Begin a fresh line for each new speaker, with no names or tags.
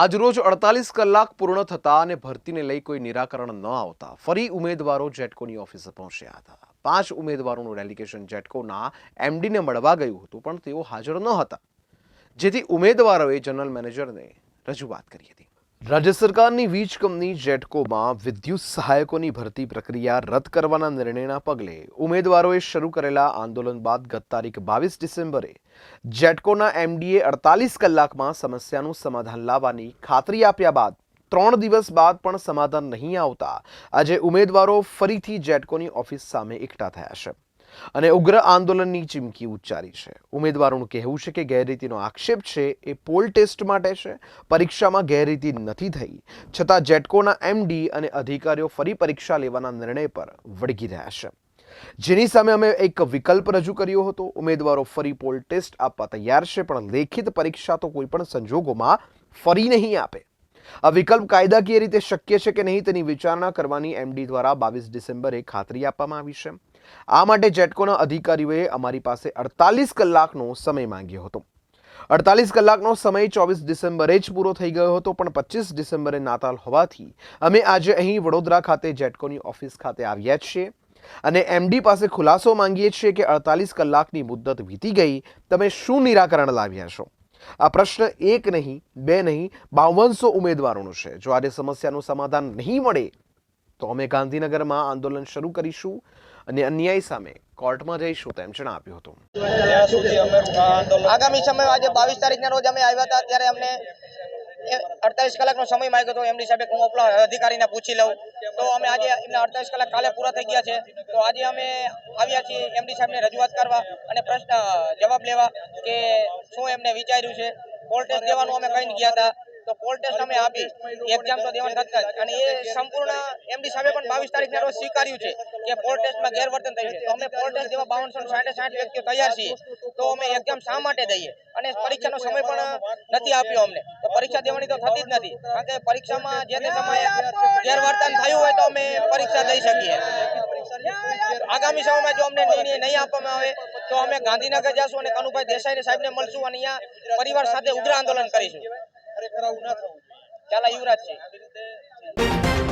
આજરોજ અડતાલીસ કલાક પૂર્ણ થતા અને ભરતીને લઈ કોઈ નિરાકરણ ન આવતા, ફરી ઉમેદવારો જેટકોની ઓફિસે પહોંચ્યા હતા. પાંચ ઉમેદવારોનું ડેલિગેશન જેટકોના એમડીને મળવા ગયું હતું, પણ તેઓ હાજર ન હતા. જેથી ઉમેદવારોએ જનરલ મેનેજરને રજૂઆત કરી હતી. રાજ્ય સરકારની વીજ કંપની જેટકોમાં વિદ્યુત સહાયકોની ભરતી પ્રક્રિયા રદ કરવાના નિર્ણયના પગલે ઉમેદવારોએ શરૂ કરેલા આંદોલન બાદ ગત તારીખ બાવીસ ડિસેમ્બરે જેટકોના એમડીએ અડતાલીસ કલાકમાં સમસ્યાનું સમાધાન લાવવાની ખાતરી આપ્યા બાદ ત્રણ દિવસ બાદ પણ સમાધાન નહીં આવતા આજે ઉમેદવારો ફરીથી જેટકોની ઓફિસ સામે એકઠા થયા છે. અને ઉગ્ર આંદોલનની ચીમકી ઉચ્ચારી છે. ઉમેદવારોનું કહેવું છે કે ગેરરીતિનો આક્ષેપ છે એ પોલ ટેસ્ટ માટે છે. પરીક્ષામાં ગેરરીતિ નથી થઈ. છતાં જેટકોના એમડી અને અધિકારીઓ ફરી પરીક્ષા લેવાના નિર્ણય પર વળગી રહ્યા છે. જેની સામે અમે એક વિકલ્પ રજૂ કર્યો હતો. ઉમેદવારો ફરી પોલ ટેસ્ટ આપવા તૈયાર છે, પણ લેખિત પરીક્ષા તો કોઈ પણ સંજોગોમાં ફરી નહીં આપે. આ વિકલ્પ કાયદાકીય રીતે શક્ય છે કે નહીં તેની વિચારણા કરવાની એમડી દ્વારા બાવીસ ડિસેમ્બરે ખાતરી આપવામાં આવી છે. આ માટે જેટકોના અધિકારીઓએ અમારી પાસે અડતાલીસ કલાકનો સમય માંગ્યો હતો. અડતાલીસ કલાકનો સમય ચોવીસ ડિસેમ્બરે જ પૂરો થઈ ગયો હતો, પણ પચીસ ડિસેમ્બરે નાતાલ હોવાથી અમે આજે અહીં વડોદરા ખાતે જેટકોની ઓફિસ ખાતે આવ્યા છીએ. અને એમડી પાસે ખુલાસો માંગીએ છીએ કે અડતાલીસ કલાકની મુદ્દત વીતી ગઈ, તમે શું નિરાકરણ લાવ્યા છો? આ પ્રશ્ન એક નહીં, બે નહીં, બાવનસો ઉમેદવારોનો છે. જો આજે સમસ્યાનું સમાધાન નહીં મળે, તો અમે ગાંધીનગરમાં આંદોલન શરૂ કરીશું. અને અન્યાય સામે કોર્ટમાં જઈશું તેમ જણાવ્યું હતું.
આગામી સમય આજે બાવીસ તારીખના રોજ અમે આવ્યા હતા ત્યારે અમને અડતાલીસ કલાકનો સમય માંગ્યો હતો એમડી સાહેબે હું આપણા અધિકારીને પૂછી લઉં. તો અમે આજે એમના અડતાલીસ કલાક કાલે પૂરા થઈ ગયા છે. તો આજે અમે આવ્યા છીએ એમડી સાહેબને રજૂઆત કરવા અને પ્રશ્ન જવાબ લેવા કે શું એમને વિચાર્યું છે. પોલ ટેસ્ટ દેવાનું અમે કહીને ગયા હતા. તો ટેસ્ટ અમે આપી. એક્ઝામ તો દેવાની થતા જ અને એ સંપૂર્ણ એમડી સાહેબે પણ બાવીસ તારીખના રોજ સ્વીકાર્યું છે કે પોલ ટેસ્ટમાં ગેરવર્તન થયું છે. તો અમે પોલ ટેસ્ટ જેવા બાવનસો સાઠે સાઠ વ્યક્તિઓ તૈયાર છીએ. તો અમે એક્ઝામ શા માટે દઈએ? અને પરીક્ષાનો સમય પણ નથી આપ્યો અમને. તો પરીક્ષા દેવાની તો થતી જ નથી. કારણ કે પરીક્ષામાં જે તે સમયે ગેરવર્તન થયું હોય તો અમે પરીક્ષા દઈ શકીએ. આગામી સમયમાં જો અમને નિર્ણય નહીં આપવામાં આવે, તો અમે ગાંધીનગર જશું અને કનુભાઈ દેસાઈ સાહેબને મળશું અને અહીંયા પરિવાર સાથે ઉગ્ર આંદોલન કરીશું.
ખરેખર આવું ના થવું.
ચાલા યુવરાજ છે.